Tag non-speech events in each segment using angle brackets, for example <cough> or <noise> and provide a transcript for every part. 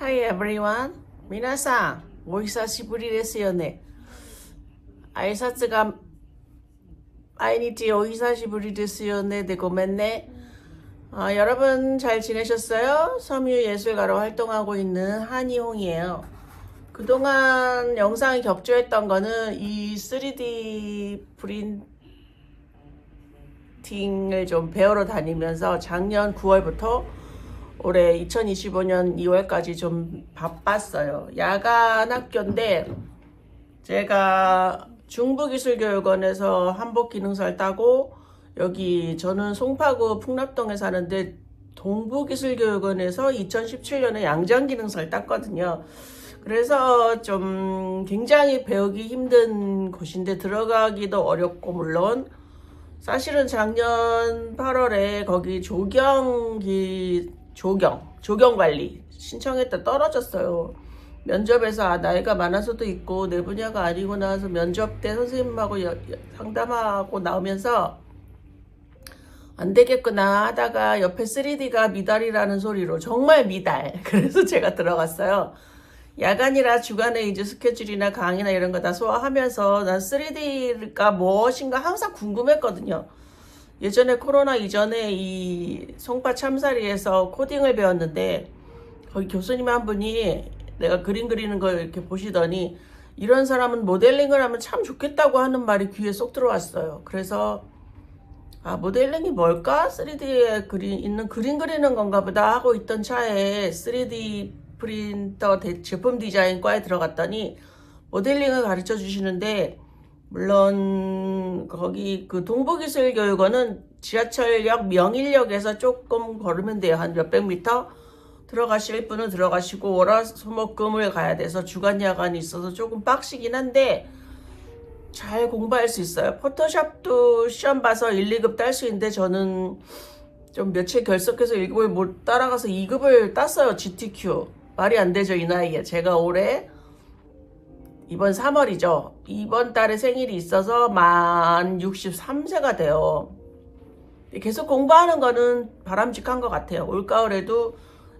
Hi everyone. 皆さん、お久しぶりですよね。挨拶が毎日お久しぶりですよね. 네, 고맙네. 아, 여러분 잘 지내셨어요? 섬유예술가로 활동하고 있는 한이홍이에요. 그동안 영상이 격조했던 거는 이 3D 프린팅을 좀 배우러 다니면서 작년 9월부터 올해 2025년 2월까지 좀 바빴어요. 야간 학교인데 제가 중부기술교육원에서 한복기능사를 따고 여기 저는 송파구 풍납동에 사는데 동부기술교육원에서 2017년에 양장기능사를 땄거든요. 그래서 좀 굉장히 배우기 힘든 곳인데 들어가기도 어렵고 물론 사실은 작년 8월에 거기 조경기 조경 조경 관리 신청했다 떨어졌어요. 면접에서 아, 나이가 많아서도 있고 내 분야가 아니고 나서 면접 때 선생님하고 여- 여- 상담하고 나오면서 안 되겠구나 하다가 옆에 3D가 미달이라는 소리로 정말 미달 <laughs> 그래서 제가 들어갔어요. 야간이라 주간에 이제 스케줄이나 강의나 이런 거 다 소화하면서 난 3D가 무엇인가 항상 궁금했거든요. 예전에 코로나 이전에 이 송파 참사리에서 코딩을 배웠는데 거기 교수님 한 분이 내가 그림 그리는 걸 이렇게 보시더니 이런 사람은 모델링을 하면 참 좋겠다고 하는 말이 귀에 쏙 들어왔어요. 그래서 아 모델링이 뭘까? 3D에 그리, 있는 그림 그리는 건가 보다 하고 있던 차에 3D 프린터 대- 제품 디자인과에 들어갔더니 모델링을 가르쳐 주시는데 물론 거기 그 동부기술 교육원은 지하철역 명일역에서 조금 걸으면 돼요. 한 몇백 미터 들어가실 분은 들어가시고 월화수목금을 가야 돼서 주간 야간이 있어서 조금 빡시긴 한데 잘 공부할 수 있어요. 포토샵도 시험 봐서 1, 2급 딸 수 있는데 저는 좀 며칠 결석해서 1급을 못 따라가서 2급을 땄어요. GTQ. 말이 안 되죠, 이 나이에. 제가 올해 이번 3월이죠. 이번 달에 생일이 있어서 만 63세가 돼요. 계속 공부하는 거는 바람직한 것 같아요. 올가을에도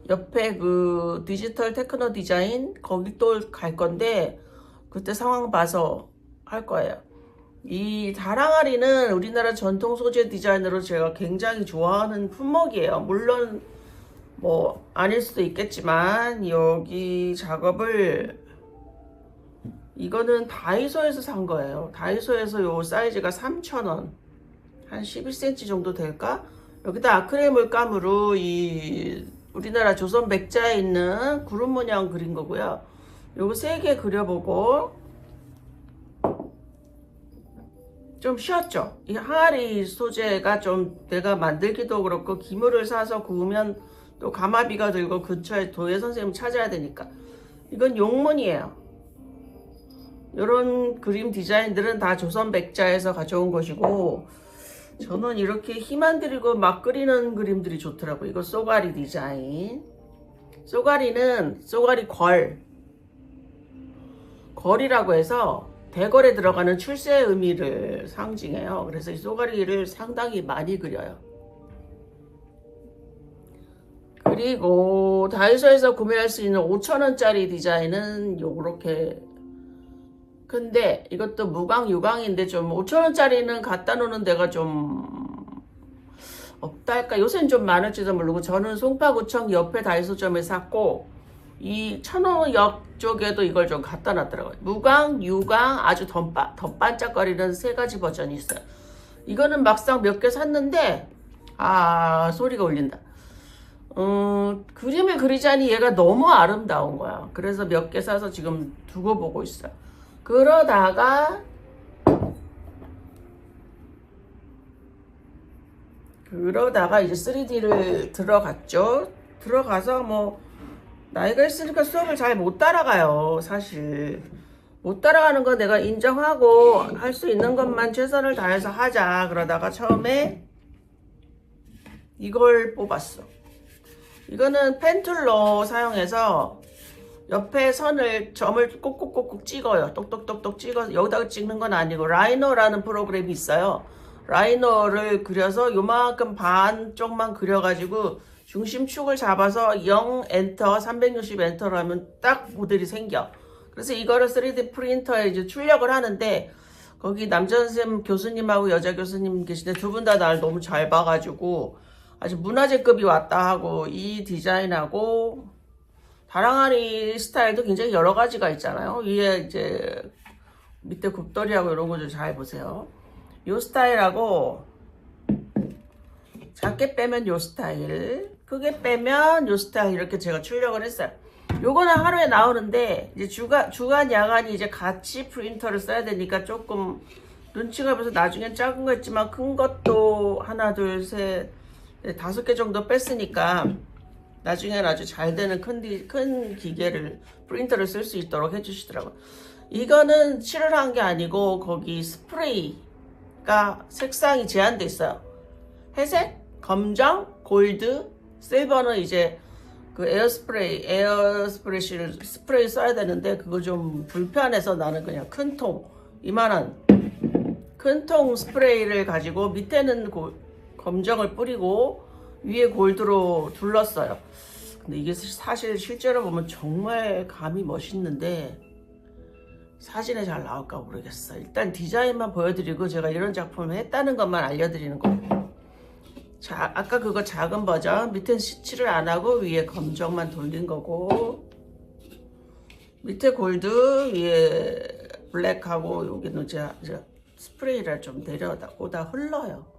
옆에 그 디지털 테크노 디자인 거기 또 갈 건데 그때 상황 봐서 할 거예요. 이 다랑아리는 우리나라 전통 소재 디자인으로 제가 굉장히 좋아하는 품목이에요. 물론 뭐 아닐 수도 있겠지만 여기 작업을 이거는 다이소에서 산 거예요. 다이소에서 요 사이즈가 3,000원. 한 11cm 정도 될까? 여기다 아크릴 물감으로 이 우리나라 조선 백자에 있는 구름 모양 그린 거고요. 요거 세 개 그려보고 좀 쉬었죠. 이 항아리 소재가 좀 내가 만들기도 그렇고 기물을 사서 구우면 또 가마비가 들고 근처에 도예 선생님 찾아야 되니까 이건 용문이에요. 이런 그림 디자인들은 다 조선 백자에서 가져온 것이고 저는 이렇게 힘안 들이고 막 그리는 그림들이 좋더라고요. 이거 쏘가리 디자인. 쏘가리는 쏘가리 걸. 걸이라고 해서 대걸에 들어가는 출세의 의미를 상징해요. 그래서 이 쏘가리를 상당히 많이 그려요. 그리고 다이소에서 구매할 수 있는 5천원짜리 디자인은 요렇게 근데 이것도 무광 유광인데 좀 5천원짜리는 갖다 놓는 데가 좀 없다 할까? 요새는 좀 많을지도 모르고 저는 송파구청 옆에 다이소점에 샀고 이 천호역 쪽에도 이걸 좀 갖다 놨더라고요. 무광 유광 아주 덧바, 덧반짝거리는 세 가지 버전이 있어요. 이거는 막상 몇 개 샀는데 아 소리가 울린다. 음, 그림을 그리자니 얘가 너무 아름다운 거야. 그래서 몇 개 사서 지금 두고 보고 있어요 그러다가 그러다가 이제 3D를 들어갔죠. 들어가서 뭐 나이가 있으니까 수업을 잘 못 따라가요. 사실 못 따라가는 건 내가 인정하고 할 수 있는 것만 최선을 다해서 하자. 그러다가 처음에 이걸 뽑았어. 이거는 펜툴로 사용해서 옆에 선을 점을 꼭꼭꼭꼭 찍어요. 똑똑똑똑 찍어서 여기다가 찍는 건 아니고 라이너라는 프로그램이 있어요. 라이너를 그려서 요만큼 반쪽만 그려가지고 중심축을 잡아서 0 엔터 360 엔터를 하면 딱 모델이 생겨. 그래서 이거를 3D 프린터에 이제 출력을 하는데 거기 선생님 교수님하고 여자 교수님 계신데 두 분 다 날 너무 잘 봐가지고 아주 문화재급이 왔다 하고 이 디자인하고 다랑아리 스타일도 굉장히 여러 가지가 있잖아요. 위에 이제 밑에 굽돌이하고 이런 거 좀 잘 보세요. 요 스타일하고 작게 빼면 요 스타일, 크게 빼면 요 스타일 이렇게 제가 출력을 했어요. 요거는 하루에 나오는데 이제 주간 주간 야간이 이제 같이 프린터를 써야 되니까 조금 눈치가 보여서 나중엔 작은 거 있지만 큰 것도 하나 둘셋 다섯 개 정도 뺐으니까 나중엔 아주 잘 되는 큰, 디- 큰 기계를 프린터를 쓸 수 있도록 해주시더라고요. 이거는 칠을 한 게 아니고 거기 스프레이가 색상이 제한돼 있어요. 회색, 검정, 골드, 실버는 이제 그 에어스프레이, 에어스프레이를 스프레이 써야 되는데 그거 좀 불편해서 나는 그냥 큰 통, 이만한 큰 통 스프레이를 가지고 밑에는 고- 검정을 뿌리고 위에 골드로 둘렀어요. 근데 이게 사실 실제로 보면 정말 감이 멋있는데 사진에 잘 나올까 모르겠어. 일단 디자인만 보여드리고 제가 이런 작품을 했다는 것만 알려드리는 거고. 자, 아까 그거 작은 버전 밑엔 시치를 안 하고 위에 검정만 돌린 거고 밑에 골드 위에 블랙하고 여기는 제가 스프레이를 좀 내려다 오다 흘러요.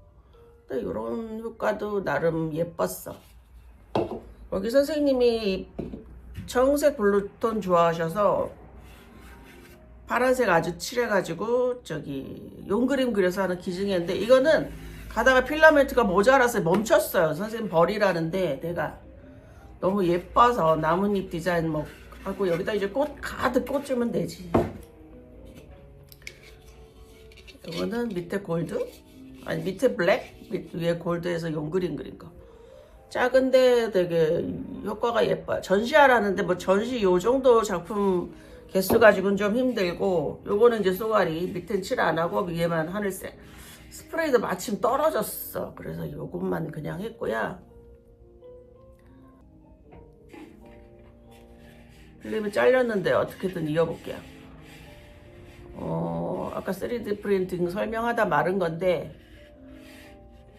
근데 이런 효과도 나름 예뻤어. 여기 선생님이 청색 블루톤 좋아하셔서 파란색 아주 칠해가지고 저기 용그림 그려서 하는 기증했는데 이거는 가다가 필라멘트가 모자라서 멈췄어요. 선생님 버리라는데 내가 너무 예뻐서 나뭇잎 디자인 뭐 하고 여기다 이제 꽃 가득 꽂으면 되지. 이거는 밑에 골드 아니 밑에 블랙 밑 위에 골드에서 용그림 그린 거. 작은데 되게 효과가 예뻐요. 전시하라는데 뭐 전시 요 정도 작품 개수 가지고는 좀 힘들고 요거는 이제 쏘가리 밑엔 칠 안 하고 위에만 하늘색 스프레이도 마침 떨어졌어. 그래서 요것만 그냥 했고요. 필름이 잘렸는데 어떻게든 이어볼게요. 어, 아까 3D 프린팅 설명하다 말은 건데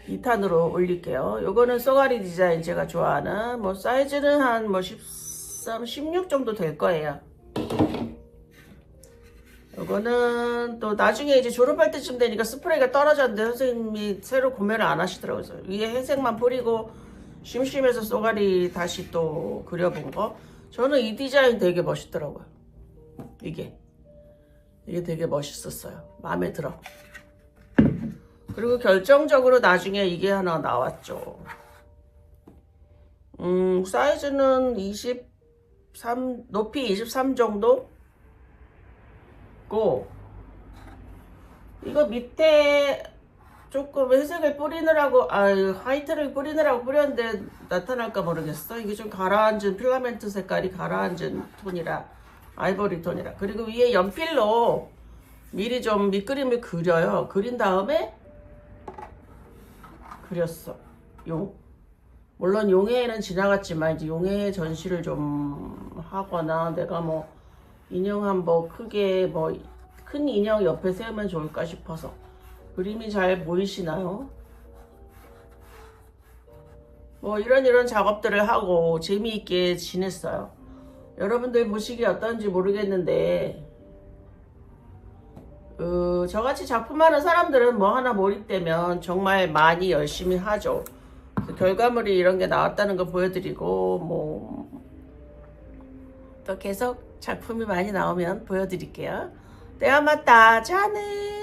2탄으로 올릴게요. 요거는 쏘가리 디자인 제가 좋아하는 뭐 사이즈는 한 뭐 13, 16 정도 될 거예요. 요거는 또 나중에 이제 졸업할 때쯤 되니까 스프레이가 떨어졌는데 선생님이 새로 구매를 안 하시더라고요. 위에 회색만 뿌리고 심심해서 쏘가리 다시 또 그려본 거. 저는 이 디자인 되게 멋있더라고요. 이게. 이게 되게 멋있었어요. 마음에 들어. 그리고 결정적으로 나중에 이게 하나 나왔죠. 음, 사이즈는 23, 높이 23 정도? 고, 이거 밑에 조금 회색을 뿌리느라고, 아, 화이트를 뿌리느라고 뿌렸는데 나타날까 모르겠어. 이게 좀 가라앉은, 필라멘트 색깔이 가라앉은 톤이라, 아이보리 톤이라. 그리고 위에 연필로 미리 좀 밑그림을 그려요. 그린 다음에 그렸어. 용. 물론 용해에는 지나갔지만 이제 용해 전시를 좀 하거나 내가 뭐 인형 한 번 크게 뭐 큰 인형 옆에 세우면 좋을까 싶어서 그림이 잘 보이시나요? 뭐 이런 이런 작업들을 하고 재미있게 지냈어요. 여러분들 보시기 어떤지 모르겠는데 어, 저같이 작품하는 사람들은 뭐 하나 몰입되면 정말 많이 열심히 하죠. 그 결과물이 이런 게 나왔다는 거 보여드리고 뭐 또 계속 작품이 많이 나오면 보여드릴게요. 네, 맞다. 자네.